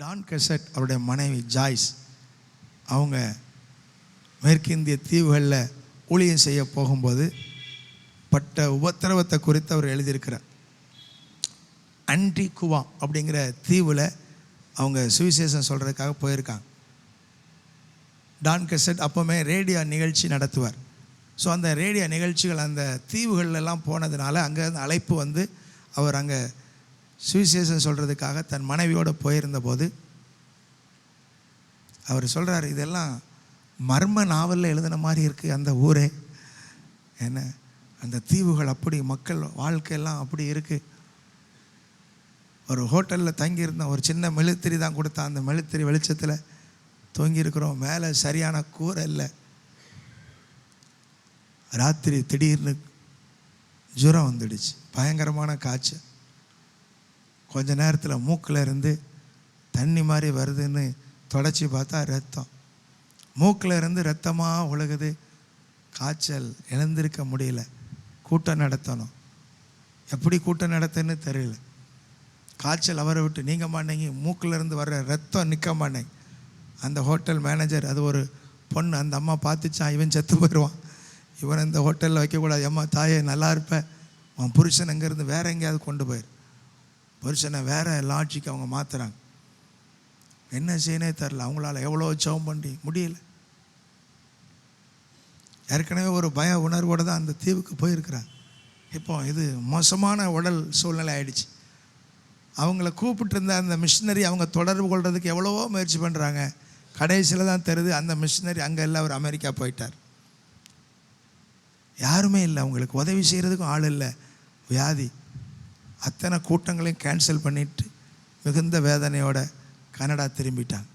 Don gazette அவருடைய மனைவி Joyce அவங்க மேற்கிந்திய தீவுகளில் ஊழியம் செய்ய போகும்போது பட்ட உபத்திரவத்தை குறித்து அவர் எழுதியிருக்கிறார். அன்டி குவா அப்படிங்கிற தீவில் அவங்க சுவிசேஷம் சொல்கிறதுக்காக போயிருக்காங்க. டான் கெசட் அப்போவுமே ரேடியோ நிகழ்ச்சி நடத்துவார். ஸோ அந்த ரேடியோ நிகழ்ச்சிகள் அந்த தீவுகளெல்லாம் போனதுனால அங்கே அழைப்பு வந்து அவர் அங்கே சுவிசேஷம் சொல்கிறதுக்காக தன் மனைவியோடு போயிருந்த போது அவர் சொல்கிறார் இதெல்லாம் மர்ம நாவலில் எழுதின மாதிரி இருக்குது அந்த ஊரே. என்ன? அந்த தீவுகள் அப்படி மக்கள் வாழ்க்கையெல்லாம் அப்படி இருக்குது ஒரு ஹோட்டலில் தங்கியிருந்தோம் ஒரு சின்ன மெழுத்திரி தான் கொடுத்தா அந்த மெழுத்திரி வெளிச்சத்தில் தூங்கியிருக்கிறோம். மேலே சரியான கூரை இல்லை. ராத்திரி திடீர்னு ஜுரம் வந்துடுச்சு. பயங்கரமான காய்ச்சல். கொஞ்ச நேரத்தில் மூக்கில் இருந்து தண்ணி மாதிரி வருதுன்னு தொடச்சி பார்த்தா ரத்தம். மூக்கில் இருந்து ரத்தமாக ஒழுகுது காய்ச்சல் எழுந்திருக்க முடியல. கூட்டம் நடத்தணும். எப்படி கூட்டம் நடத்துன்னு தெரியல. காய்ச்சல் அவரை விட்டு நீங்க மாட்டேங்க. மூக்கில் இருந்து வர்ற ரத்தம் நிற்க மாட்டேங்க. அந்த ஹோட்டல் மேனேஜர் அது ஒரு பொண்ணு அந்த அம்மா பார்த்துச்சான் இவன் செத்து போயிடுவான் இவன் இந்த ஹோட்டலில் வைக்கக்கூடாது. அம்மா தாயே நல்லா இருப்பேன் உன் புருஷன் அங்கேருந்து வேற எங்கேயாவது கொண்டு போயிரு. புருஷனை வேற லாட்ஜிக்கு அவங்க மாற்றுறாங்க என்ன செய்யனே தெரில அவங்களால எவ்வளோ சவம் பண்ணி முடியல. ஏற்கனவே ஒரு பய உணர்வோடு தான் அந்த தீவுக்கு போயிருக்கிறாங்க. இப்போ இது மோசமான உடல் சூழ்நிலை ஆயிடுச்சு. அவங்கள கூப்பிட்டுருந்த அந்த மிஷினரி அவங்க தொடர்பு கொள்கிறதுக்கு எவ்வளவோ முயற்சி பண்ணுறாங்க கடைசியில் தான் தெரியுது அந்த மிஷினரி அங்கே இல்லை அவர் அமெரிக்கா போயிட்டார். யாருமே இல்லை. அவங்களுக்கு உதவி செய்கிறதுக்கும் ஆள் இல்லை. வியாதி. அத்தனை கூட்டங்களையும் கேன்சல் பண்ணிட்டு மிகுந்த வேதனையோட கனடா திரும்பிட்டாங்க.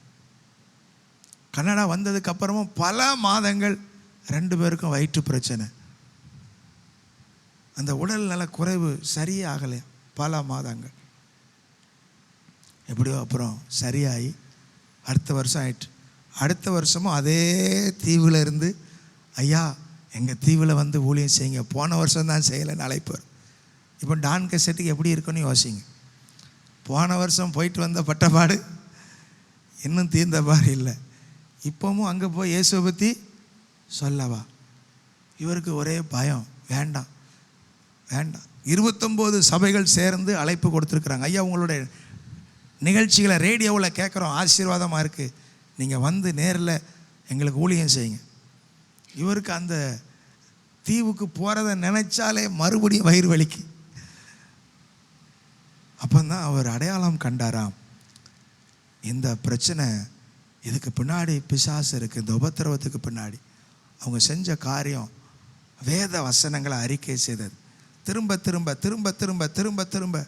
கனடா வந்ததுக்கப்புறமும் பல மாதங்கள் ரெண்டு பேருக்கும் வயிற்று பிரச்சனை. அந்த உடல் நல குறைவு சரியே ஆகலை பல மாதங்கள். எப்படியோ அப்புறம் சரியாகி அடுத்த வருஷம் ஆயிட்டு. அடுத்த வருஷமும் அதே தீவில் இருந்து ஐயா எங்கள் தீவில் வந்து ஊழியம் செய்யுங்க. போன வருஷம் தான் செய்யலைன்னு அழைப்பார் இப்போ டான் கெசட்டுக்கு எப்படி இருக்குன்னு யோசிங்க. போன வருஷம் போயிட்டு வந்த பட்டப்பாடு இன்னும் தீர்ந்த பாடு இல்லை. இப்போவும் அங்கே போய் இயேசுவை பற்றி சொல்லவா? இவருக்கு ஒரே பயம். வேண்டாம். வேண்டாம். இருபத்தொம்போது சபைகள் சேர்ந்து அழைப்பு கொடுத்துருக்குறாங்க. ஐயா உங்களுடைய நிகழ்ச்சிகளை ரேடியோவில் கேட்குறோம். ஆசீர்வாதமாக இருக்குது நீங்கள் வந்து நேரில் எங்களுக்கு ஊழியம் செய்யுங்க. இவருக்கு அந்த தீவுக்கு போகிறத நினச்சாலே மறுபடியும் வயிறு வலிக்கு. அப்போ தான் அவர் அடையாளம் கண்டாராம். இந்த பிரச்சனை இதுக்கு பின்னாடி பிசாசு இருக்குது இந்த உபத்திரவத்துக்கு பின்னாடி. அவங்க செஞ்ச காரியம் வேத வசனங்களை அறிக்கை செய்தது. திரும்ப திரும்ப திரும்ப திரும்ப திரும்ப திரும்ப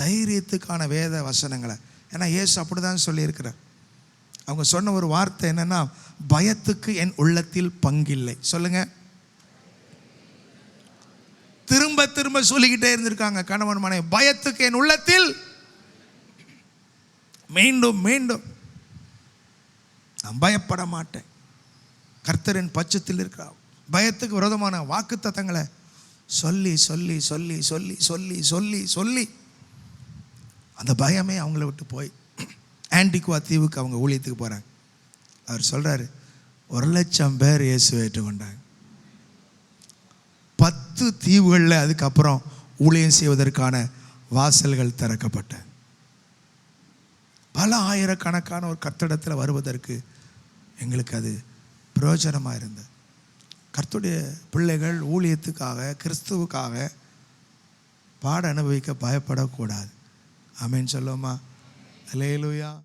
தைரியத்துக்கான வேத வசனங்களை. ஏன்னா இயேசு அப்படி தான் சொல்லியிருக்கிறார். அவங்க சொன்ன ஒரு வார்த்தை என்னென்னா பயத்துக்கு என் உள்ளத்தில் பங்கில்லை. சொல்லுங்கள் திரும்ப திரும்ப சொல்லிக்கிட்டே இருந்திருக்காங்க. கணவன் மனைவி பயத்துக்கு என் உள்ளத்தில் மீண்டும் மீண்டும் நான் பயப்பட மாட்டேன். கர்த்தரின் பட்சத்தில் இருக்கிறார். பயத்துக்கு விரோதமான வாக்குத்தத்தங்களை சொல்லி சொல்லி சொல்லி சொல்லி சொல்லி சொல்லி சொல்லி அந்த பயமே அவங்கள விட்டு போய் ஆன்டிகுவா தீவுக்கு அவங்க ஊழியத்துக்கு போகிறாங்க அவர் சொல்கிறாரு ஒரு லட்சம் பேர் இயேசு ஏற்றுக்கொண்டாங்க. பத்து தீவுகளில் அதுக்கப்புறம் ஊழியம் செய்வதற்கான வாசல்கள் திறக்கப்பட்ட. பல ஆயிரக்கணக்கான ஒரு கத்தடத்தில் வருவதற்கு எங்களுக்கு அது பிரயோஜனமாக இருந்தது. கர்த்துடைய பிள்ளைகள் ஊழியத்துக்காக கிறிஸ்துவுக்காக பாட அனுபவிக்க பயப்படக்கூடாது. ஆமேன்னு சொல்லுவோமா? அலேலுயா